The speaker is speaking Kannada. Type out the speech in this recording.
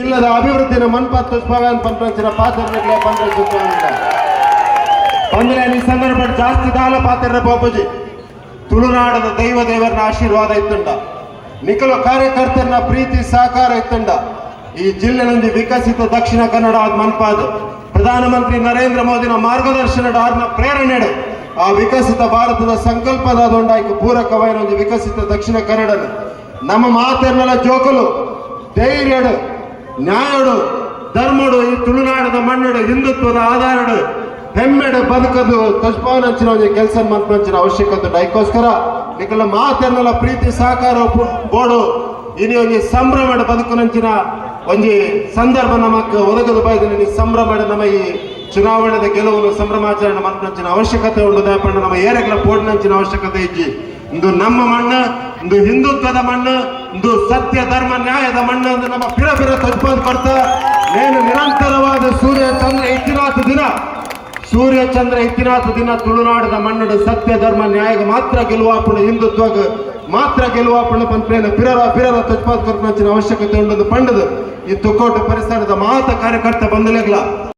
ಜಿಲ್ಲೆದ ಅಭಿವೃದ್ಧಿನ ಮನ್ಪತ್ತು ಪವನ್ ಪಂಪಂಚಿನ ಪಾತ್ರ ಪಂಪಂಚ ಬಂದ್ರೆ ಈ ಸಂದರ್ಭ ಜಾಸ್ತಿ ದಾಲ ಪಾತ್ರ ಬಾಪೂಜಿ. ತುಳುನಾಡದ ದೈವ ದೇವರನ್ನ ಆಶೀರ್ವಾದ ಇತ್ತುಂಡ. ನಿಖಲ ಕಾರ್ಯಕರ್ತರನ್ನ ಪ್ರೀತಿ, ಸಹಕಾರ ಇತ್ತುಂಡ. ಈ ಜಿಲ್ಲೆನಲ್ಲಿ ವಿಕಸಿತ ದಕ್ಷಿಣ ಕನ್ನಡ ಆದ ಮನ್ಪಾದ. ಪ್ರಧಾನಮಂತ್ರಿ ನರೇಂದ್ರ ಮೋದಿನ ಮಾರ್ಗದರ್ಶನದ ಆರ್ನ ಪ್ರೇರಣೆಡು ಆ ವಿಕಸಿತ ಭಾರತದ ಸಂಕಲ್ಪದ ಪೂರಕವಾದ ಒಂದು ವಿಕಸಿತ ದಕ್ಷಿಣ ಕನ್ನಡ ನಮ್ಮ ಮಾತೆರ್ನೆಲ್ಲ ಜೋಕಲು. ಧೈರ್ಯಡು ನ್ಯಾಯಡು ಧರ್ಮಡು, ಈ ತುಳುನಾಡದ ಮಣ್ಣಡು, ಹಿಂದುತ್ವದ ಆಧಾರಡು, ಹೆಮ್ಮೆಡೆ, ಬದುಕದು ತಜ್ಪಾನಂಚಿನ ಒಂದು ಕೆಲಸ ಮಂತ್ರಂಚಿನ ಅವಶ್ಯಕತೆ ಅದಕ್ಕೋಸ್ಕರ ನಿಖಲ ಮಾತೆರ್ನೆಲ್ಲ ಪ್ರೀತಿ, ಸಹಕಾರ ಬೋಡು ಇನಿ ಒಂಜಿ ಸಂಭ್ರಮಡ ಬದುಕುನಂಚಿನ ಒಂಜಿ ಸಂದರ್ಭ ನಮಕ್ ಒದಗದು ಬಾಯ್ದಿನ. ಸಂಭ್ರಮಡ ನಮ್ಮ ಈ ಚುನಾವಣೆದ ಗೆಲುವನ್ನು ಸಂಭ್ರಮಾಚರಣೆ ಮಂತ್ರಂಚಿನ ಅವಶ್ಯಕತೆ ಉಂಡು ದಯಪಂಡ ನಮ್ಮ ಪೋಡ್ ಪೋಡ್ನಂಚಿನ ಅವಶ್ಯಕತೆ ಇಜ್ಜಿ. ಇಂದು ನಮ್ಮ ಮಣ್ಣು, ಇಂದು ಹಿಂದುತ್ವದ ಮಣ್ಣು ಇಂದು ಸತ್ಯ, ಧರ್ಮ, ನ್ಯಾಯದ ಮಣ್ಣು ಎಂದು ನಮ್ಮ ಪಿರ ಪಿರ ತಜ್ಪಾದ್ ಕೊಡ್ತಾ ನೇನು ನಿರಂತರವಾದ ಸೂರ್ಯ, ಚಂದ್ರ ಇತ್ತಿನಾಥ ದಿನ. ಸೂರ್ಯ, ಚಂದ್ರ ಇತ್ತಿನಾಥ ದಿನ ತುಳುನಾಡದ ಮಣ್ಣಡು ಸತ್ಯ, ಧರ್ಮ ನ್ಯಾಯಗ ಮಾತ್ರ ಗೆಲುವಾಪಣ ಹಿಂದುತ್ವಗ. ಮಾತ್ರ ಗೆಲುವಾಪಣ ಪಂಪ್ರೇನ ಪಿರರ ಪಿರರ ತಜ್ಪಾದ್ ಕೊರ್ಪಂಚಿನ ಅವಶ್ಯಕತೆ ಉಂಡದು ಪಂಡದು ಈ ತುಕೋಟ ಪರಿಸರದ ಮಾತ ಕಾರ್ಯಕರ್ತ ಬಂದಲೆಗ್ಲ.